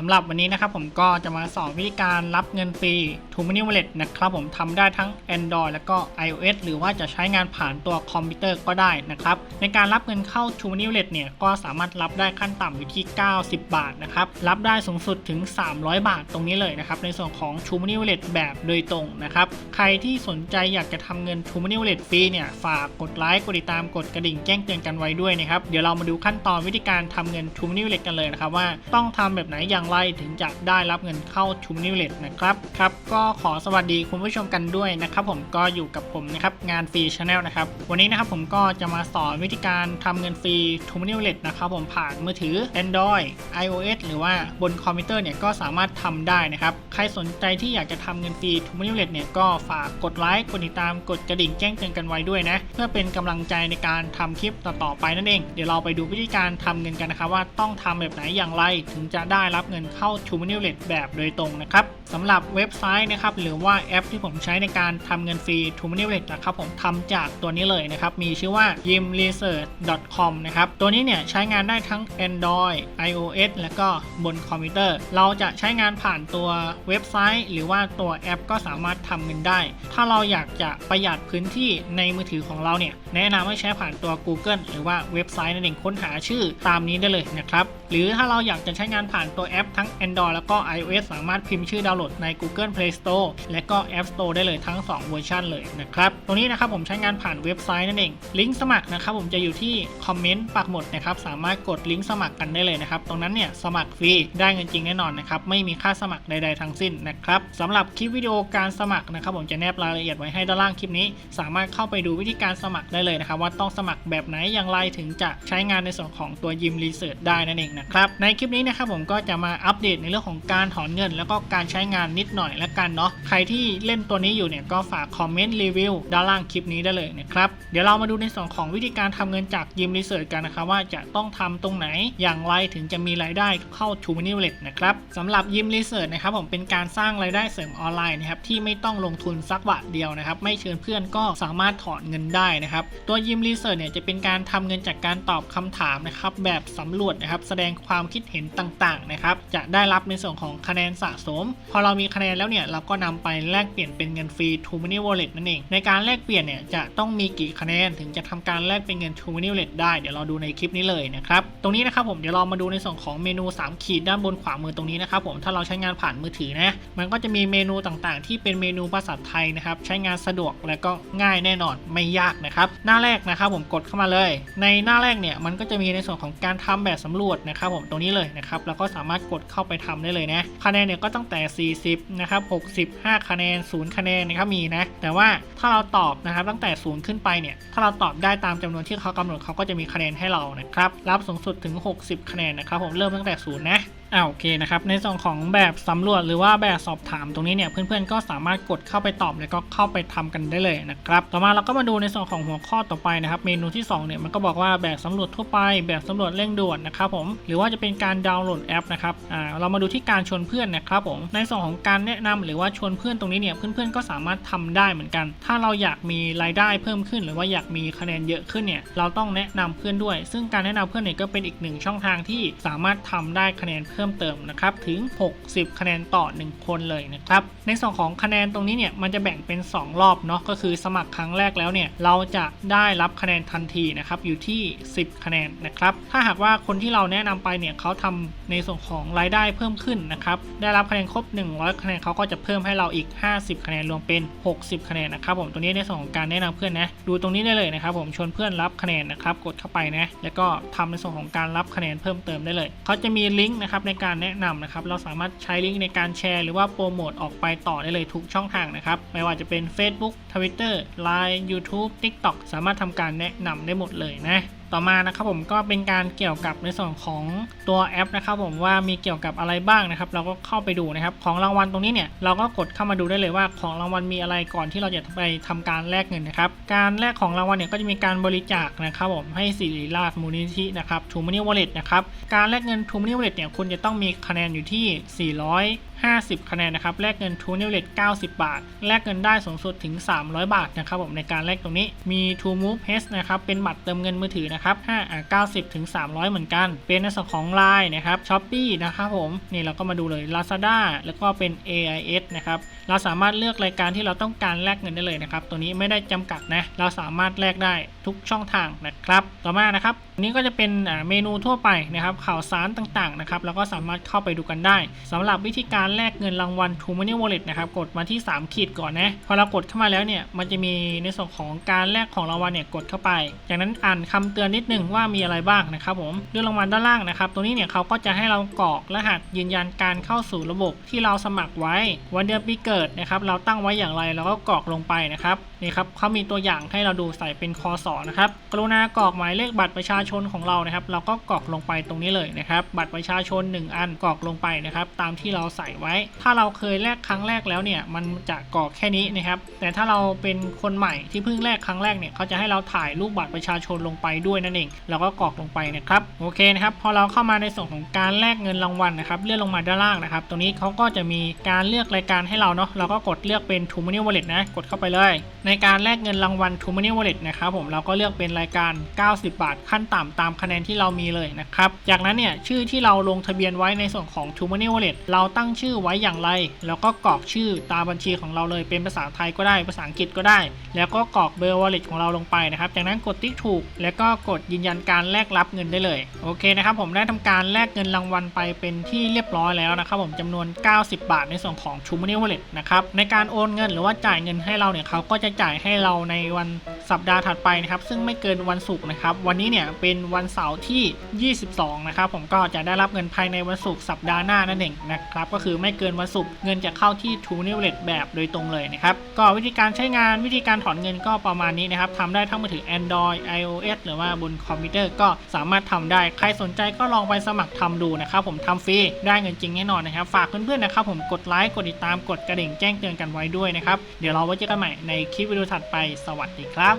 สำหรับวันนี้นะครับผมก็จะมาสอนวิธีการรับเงินฟรี t o m o n e y Wallet นะครับผมทำได้ทั้ง Android แล้วก็ iOS หรือว่าจะใช้งานผ่านตัวคอมพิวเตอร์ก็ได้นะครับในการรับเงินเข้า t o m o n e y Wallet เนี่ยก็สามารถรับได้ขั้นต่ำอยู่ที่ 90 บาทนะครับรับได้สูงสุดถึง 300 บาทตรงนี้เลยนะครับในส่วนของ t o m o n e y Wallet แบบโดยตรงนะครับใครที่สนใจอยากจะทำเงิน t o m o n e y Wallet ฟรีเนี่ยฝากกดไลค์กดติดตามกดกระดิ่งแจ้งเตือนกันไว้ด้วยนะครับเดี๋ยวเรามาดูขั้นตอนวิธีการทำเงิน t o m o n e y Wallet กันเลยนะครับว่าต้องทำแบบไหนอย่างไรถึงจะได้รับเงินเข้า t o m o n e y Wallet นะครับครับก็ขอสวัสดีคุณผู้ชมกันด้วยนะครับ ผมก็อยู่กับผมนะครับงานฟรีชาแนลนะครับวันนี้นะครับผมก็จะมาสอนวิธีการทำเงินฟรี t o m o n e y Wallet นะครับผมผ่านมือถือ Android iOS หรือว่าบนคอมพิวเตอร์เนี่ยก็สามารถทำได้นะครับใครสนใจที่อยากจะทำเงินฟรี t o m o n e y Wallet เนี่ยก็ฝากกดไลค์กดติดตามกดกระดิ่งแจ้งเตือนกันไว้ด้วยนะเพื่อเป็นกำลังใจในการทำคลิปต่อๆไปนั่นเอง เดี๋ยวเราไปดูวิธีการทำเงินกันนะครับว่าต้องทำแบบไหนอย่างไรถึงจะได้รับเงินเข้า t o m o n e y Wallet แบบโดยตรงนะครับสำหรับเว็บไซต์นะครับหรือว่าแอปที่ผมใช้ในการทำเงินฟรี t o m o n e y Wallet นะครับผมทำจากตัวนี้เลยนะครับ มีชื่อว่า yimresearch.com นะครับตัวนี้เนี่ยใช้งานได้ทั้ง Android iOS แล้วก็บนคอมพิวเตอร์ เราจะใช้งานผ่านตัวเว็บไซต์ หรือว่าตัวแอปก็สามารถทำเงินได้ ถ้าเราอยากจะประหยัดพื้นที่ในมือถือของเราเนี่ยแนะนำให้ใช้ผ่านตัว Google หรือว่าเว็บไซต์นั่นเองค้นหาชื่อตามนี้ได้เลยนะครับหรือถ้าเราอยากจะใช้งานผ่านตัวแอปทั้ง Android แล้วก็ iOS สามารถพิมพ์ชื่อดาวน์โหลดใน Google Play Store และก็ App Store ได้เลยทั้ง 2 เวอร์ชันเลยนะครับ ตรงนี้นะครับผมใช้งานผ่านเว็บไซต์นั่นเอง ลิงก์สมัครนะครับผมจะอยู่ที่คอมเมนต์ปักหมุดนะครับสามารถกดลิงก์สมัครกันได้เลยนะครับ ตรงนั้นเนี่ยสมัครฟรีได้เงินจริงแน่นอนนะครับไม่มีค่าสมัครใดๆทั้งสิ้นนะครับสำหรับคลิปวิดีโอการสมัครนะครับผมจะแนบรายละเอียดไว้ให้ด้านล่างคลิปนี้ สามารถเข้าไปดูวิธีการสมัครได้เลยนะครับว่าต้องสมัครแบบไหนอย่างไรถึงจะใช้งานในส่วนของตัวยิมรีเสิร์ชได้นั่นเองนะครับในคลิปนี้นะครับผมก็จะมาอัปเดตในเรื่องของการถอนเงิน แล้วก็การใช้งานนิดหน่อยแล้วกันเนาะใครที่เล่นตัวนี้อยู่เนี่ยก็ฝากคอมเมนต์รีวิวด้านล่างคลิปนี้ได้เลยนะครับเดี๋ยวเรามาดูในส่วนของวิธีการทำเงินจากยิมรีเสิร์ชกันนะครับว่าจะต้องทำตรงไหนอย่างไรถึงจะมีรายได้เข้า t o m o n e y Wallet นะครับสำหรับยิมรีเสิร์ชนะครับผมเป็นการสร้างรายได้เสริมออนไลน์นะครับที่ไม่ต้องลงทุนสักบาทเดียวนะครับไม่เชิญเพื่อนก็สามารถถอนเงินได้นะครับตัวยิมรีเสิร์ชเนี่ยจะเป็นการทำเงินจากการตอบคำถามนะครับแบบสำรวจนะครับแสดงความคิดเห็นต่างๆนะครับจะได้รับในส่วนของคะแนนสะสม พอเรามีคะแนนแล้วเนี่ยเราก็นำไปแลกเปลี่ยนเป็นเงินฟรี t o m o n e y Wallet นั่นเอง ในการแลกเปลี่ยนเนี่ยจะต้องมีกี่คะแนนถึงจะทำการแลกเป็นเงิน t o m o n e y Wallet ได้เดี๋ยวเราดูในคลิปนี้เลยนะครับตรงนี้นะครับผมเดี๋ยวเรามาดูในส่วนของเมนู 3 ขีดด้านบนขวามือตรงนี้นะครับผมถ้าเราใช้งานผ่านมือถือนะมันก็จะมีเมนูต่างๆ ที่เป็นเมนูภาษาไทยนะครับใช้งานสะดวกและก็ง่ายแน่นอนไม่ยากนะครับหน้าแรกนะครับผมกดเข้ามาเลย ในหน้าแรกเนี่ยมันก็จะมีในส่วนของการทำแบบสำรวจนะครับผมตรงนี้เลยนะครับแล้วก็สามารถกดเข้าไปทำได้เลยนะคะแนนเนี่ยก็ตั้งแต่ 40 นะครับ60 5คะแนน 0 คะแนนนะครับมีนะ แต่ว่าถ้าเราตอบนะครับตั้งแต่ 0 ขึ้นไปเนี่ย ถ้าเราตอบได้ตามจำนวนที่เขากำหนดเขาก็จะมีคะแนนให้เรานะครับ รับสูงสุดถึง 60 คะแนนนะครับผมเริ่มตั้งแต่ 0 นะ อ่าโอเคนะครับในส่วนของแบบสำรวจหรือว่าแบบสอบถามตรงนี้เนี่ยเพื่อนๆก็สามารถกดเข้าไปตอบแล้วก็เข้าไปทำกันได้เลยนะครับต่อมาเราก็มาดูในส่วนของหัวข้อต่อไปนะครับเมนูที่2เนี่ยมันก็บอกว่าแบบสำรวจทั่วไป แบบสำรวจเร่งด่วนนะครับผมหรือว่าจะเป็นการดาวน์โหลดแอปนะครับอ่าเรามาดูที่การชวนเพื่อนนะครับผมในส่วนของการแนะนำหรือว่าชวนเพื่อนตรงนี้เนี่ยเพื่อนๆก็สามารถทำได้เหมือนกัน ถ้าเราอยากมีรายได้เพิ่มขึ้น หรือว่าอยากมีคะแนนเยอะขึ้นเนี่ยเราต้องแนะนำเพื่อนด้วย ซึ่งการแนะนำเพื่อนเนี่ยก็เป็นอีกหนึ่งช่องทางที่สามารถทำได้คะแนนเพิ่มเติมนะครับถึง 60 คะแนนต่อ 1 คนเลยนะครับในส่วนของคะแนนตรงนี้เนี่ยมันจะแบ่งเป็น 2 รอบเนาะก็คือสมัครครั้งแรกแล้วเนี่ยเราจะได้รับคะแนนทันทีนะครับอยู่ที่ 10 คะแนนนะครับถ้าหากว่าคนที่เราแนะนำไปเนี่ยเขาทำในส่วนของรายได้เพิ่มขึ้นนะครับได้รับคะแนนครบ 100 คะแนนเขาก็จะเพิ่มให้เราอีก 50 คะแนนรวมเป็น 60 คะแนนนะครับผมตรงนี้ในส่วนของการแนะนำเพื่อนนะดูตรงนี้ได้เลยนะครับผมชวนเพื่อนรับคะแนนนะครับกดเข้าไปนะแล้วก็ทำในส่วนของการรับคะแนนเพิ่มเติมได้เลยเขาจะมีลิงก์นะครับในการแนะนำนะครับ เราสามารถใช้ลิงก์ในการแชร์ หรือว่าโปรโมทออกไปต่อได้เลยทุกช่องทางนะครับ ไม่ว่าจะเป็น Facebook Twitter Line YouTube TikTok สามารถทำการแนะนำได้หมดเลยนะ ต่อมานะครับผมก็เป็นการเกี่ยวกับในส่วนของตัวแอปนะครับผมว่ามีเกี่ยวกับอะไรบ้างนะครับ เราก็เข้าไปดูนะครับ ของรางวัลตรงนี้เนี่ยเราก็กดเข้ามาดูได้เลยว่าของรางวัลมีอะไรก่อนที่เราจะไปทำการแลกเงินนะครับ การแลกของรางวัลเนี่ยก็จะมีการบริจาคนะครับผมให้สิริราชมูลนิธินะครับทูมานี่วอลเล็ตนะครับการแลกเงินทูมานี่วอลเล็ตเนี่ยคุณจะต้องมีคะแนนอยู่ที่ 400 50 คะแนนนะครับ แลกเงินทูนิวเลต90 บาท แลกเงินได้สูงสุดถึง 300 บาทนะครับผมในการแลกตรงนี้มี True Move H นะครับ เป็นบัตรเติมเงินมือถือนะครับ5อ่า90 ถึง 300 เหมือนกัน เป็นในส่วนของ Line นะครับช้อปปีนะครับผม นี่เราก็มาดูเลย Lazada แล้วก็เป็น AIS นะครับ เราสามารถเลือกรายการที่เราต้องการแลกเงินได้เลยนะครับ ตัวนี้ไม่ได้จำกัดนะ เราสามารถแลกได้ทุกช่องทางนะครับ ต่อมานะครับ นี้ก็จะเป็นเมนูทั่วไปนะครับ ข่าวสารต่างๆนะครับ แล้วก็สามารถเข้าไปดูกันได้สำหรับวิธีการการแลกเงินรางวัล t o Money Wallet นะครับกดมาที่ 3 ขีดก่อนนะพอเรากดเข้ามาแล้วเนี่ยมันจะมีในส่วนของการแลกของรางวัลเนี่ยกดเข้าไป จากนั้นอ่านคำเตือนนิดนึงว่ามีอะไรบ้างนะครับผมเรื่องรางวัลด้านล่างนะครับตรงนี้เนี่ยเขาก็จะให้เรากรอกรหัสยืนยันการเข้าสู่ระบบที่เราสมัครไว้ วันเดือนปีเกิดนะครับเราตั้งไว้อย่างไรเราก็กรอกลงไปนะครับนี่ครับเขามีตัวอย่างให้เราดูใส่เป็นคอสอนะครับกรุณากรอกหมายเลขบัตรประชาชนของเรานะครับ เราก็กรอกลงไปตรงนี้เลยนะครับ บัตรประชาชน 1 อันกรอกลงไปนะครับ ตามที่เราใส่ไว้ ถ้าเราเคยแลกครั้งแรกแล้วเนี่ยมันจะกรอกแค่นี้นะครับ แต่ถ้าเราเป็นคนใหม่ที่เพิ่งแลกครั้งแรกเนี่ยเขาจะให้เราถ่ายรูปบัตรประชาชนลงไปด้วยนั่นเองเราก็กรอกลงไปนะครับโอเคนะครับพอเราเข้ามาในส่วนของการแลกเงินรางวัลนะครับเลื่อนลงมาด้านล่างนะครับตรงนี้เขาก็จะมีการเลือกรายการให้เราเนาะเราก็กดเลือกเป็น t o Money Wallet นะกดเข้าไปเลย ในการแลกเงินรางวัล t o Money Wallet นะครับผมเราก็เลือกเป็นรายการ 90 บาท ขั้นต่ำตามคะแนนที่เรามีเลยนะครับจากนั้นเนี่ยชื่อที่เราลงทะเบียนไว้ในส่วนของ t o Money Wallet เราตั้งชื่อไว้อย่างไร แล้วก็กรอกชื่อตามบัญชีของเราเลยเป็นภาษาไทยก็ได้ ภาษาอังกฤษก็ได้ แล้วก็กรอกเบอร์ wallet ของเราลงไปนะครับ จากนั้นกดติ๊กถูก แล้วก็กดยืนยันการแลกรับเงินได้เลย โอเคนะครับ ผมได้ทำการแลกเงินรางวัลไปเป็นที่เรียบร้อยแล้วนะครับ ผมจำนวน 90 บาทในส่วนของ t o Money Wallet นะครับ ในการโอนเงินหรือว่าจ่ายเงินให้เราเนี่ยเขาก็จะจ่ายให้เราในวันสัปดาห์ถัดไปนะครับ ซึ่งไม่เกินวันศุกร์นะครับ วันนี้เนี่ยเป็นวันเสาร์ที่ 22 นะครับ ผมก็จะได้รับเงินภายในวันศุกร์สัปดาห์หน้านั่นเองนะครับ ก็คือไม่เกินวันศุกร์เงินจะเข้าที่ t o Money Wallet แบบโดยตรงเลยนะครับก็วิธีการใช้งานวิธีการถอนเงินก็ประมาณนี้นะครับทำได้ทั้งมือถือ Android iOS หรือว่าบนคอมพิวเตอร์ก็สามารถทำได้ใครสนใจก็ลองไปสมัครทำดูนะครับผมทำฟรีได้เงินจริงแน่นอนนะครับฝากเพื่อนๆนะครับผมกดไลค์กดติดตามกดกระดิ่งแจ้งเตือนกันไว้ด้วยนะครับเดี๋ยวเราไว้เจอกันใหม่ในคลิปวิดีโอถัดไปสวัสดีครับ